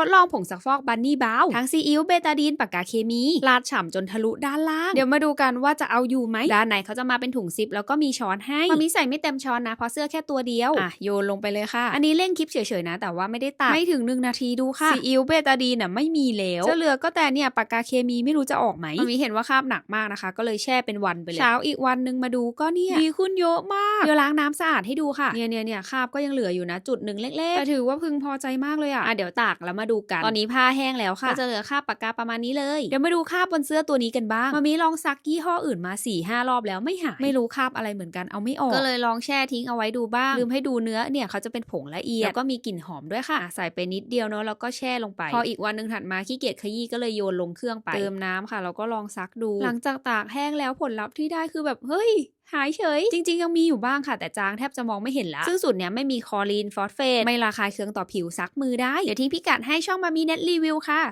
ทดลองผงซักฟอกบันนี่บาวทั้งซีอิ๊วเบตาดีนปากกาเคมี ลาดฉ่ำจนทะลุด้านล่าง เดี๋ยวมาดูกันว่าจะเอาอยู่ไหมด้านในเขาจะมาเป็นถุงซิปแล้วก็มีช้อนให้มามีใส่ไม่เต็มช้อนนะเพราะเสื้อแค่ตัวเดียวอะโยนลงไปเลยค่ะ อันนี้เล่นคลิปเฉยๆนะ แต่ว่าไม่ได้ตัดไม่ถึงหนึ่งนาทีดูค่ะซีอิ๊วเบตาดีนน่ะไม่มีแล้วจะเหลือก็แต่เนี่ยปากกาเคมีไม่รู้จะออกไหมมามีเห็นว่าคาบหนักมากนะคะ ก็เลยแช่เป็นวันไปเลยเช้าอีกวันหนึงมาดูก็เนี่ยดีขึ้นเยอะมากเดี๋ยวล้างน้ำสะอาดให้ดูค่ะเนี่ยเนี่ยเนี่ยคาบก็ยังเหลืออยู่นะจุดหนึ่งเล็กๆแต่ถือว่าพึงพอใจมากเลยอะอะเดี๋ยวตากแล้วมาดูกันตอนนี้ผ้าแห้งแล้วค่ะก็จะเหลือคราบปากกาประมาณนี้เลยเดี๋ยวมาดูคราบบนเสื้อตัวนี้กันบ้างมามีลองซักยี่ห้ออื่นมา4ี่ห้ารอบแล้วไม่หายไม่รู้คราบอะไรเหมือนกันเอาไม่ออกก็เลยลองแช่ทิ้งเอาไว้ดูบ้างลืมให้ดูเนื้อเนี่ยเขาจะเป็นผงละเอียดแล้วก็มีกลิ่นหอมด้วยค่ะ ใส่ไปนิดเดียวเนาะแล้วก็แช่ลงไป พออีกวันหนึงถัดมาขี้เกียจขยี้ก็เลยโยนลงเครื่องไปเติมน้ำค่ะแล้วก็ลองซักดู หลังจากตากแห้งแล้วผลลัพธ์ที่ได้คือแบบเฮ้ย หายเฉย จริง ๆ ยังมีอยู่บ้างค่ะแต่จางแทบจะมองไม่เห็นละซึ่งสูตรเนี้ยไม่มีคอรีนฟอสเฟตไม่ระคายเคืองต่อผิวซักมือได้เดี๋ยวทิ้งพิกัดให้ช่องมามีเน็ตรีวิวค่ะ